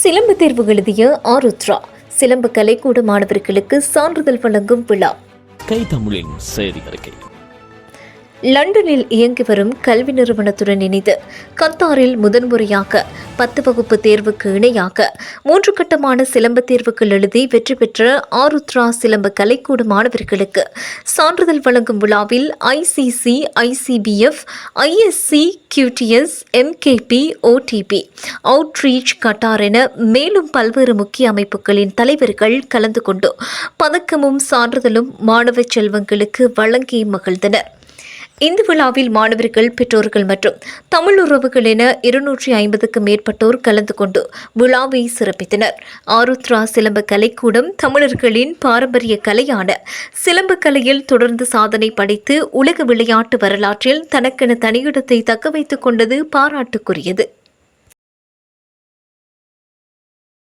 சிலம்பு தேர்வு எழுதிய ஆருத்ரா. சிலம்பு கலைக்கூட மாணவர்களுக்கு சான்றிதழ் வழங்கும் விழா. கை தமிழின் செய்தி அறிக்கை. லண்டனில் இயங்கி வரும் கல்வி நிறுவனத்துடன் இணைந்து கத்தாரில் முதன்முறையாக பத்து வகுப்பு தேர்வுக்கு இணையாக மூன்று கட்டமான சிலம்ப தேர்வுகள் எழுதி வெற்றி பெற்ற ஆருத்ரா சிலம்ப கலைக்கூடு மாணவர்களுக்கு சான்றிதழ் வழங்கும் விழாவில் ICC ICBF ISC QDS MKP OTP outreach Qatar என மேலும் பல்வேறு முக்கிய அமைப்புகளின் தலைவர்கள் கலந்து கொண்டு பதக்கமும் சான்றிதழும் மாணவ செல்வங்களுக்கு வழங்கி மகிழ்ந்தனர். இந்த விழாவில் மாணவர்கள் பெற்றோர்கள் மற்றும் தமிழ் உறவுகள் என இருநூற்றி ஐம்பதுக்கும் மேற்பட்டோர் கலந்து கொண்டு விழாவை சிறப்பித்தனர். ஆருத்ரா சிலம்ப கலைக்கூடம் தமிழர்களின் பாரம்பரிய கலையான சிலம்ப கலையில் தொடர்ந்து சாதனை படைத்து உலக விளையாட்டு வரலாற்றில் தனக்கென தனியிடத்தை தக்க வைத்துக் கொண்டது பாராட்டுக்குரியது.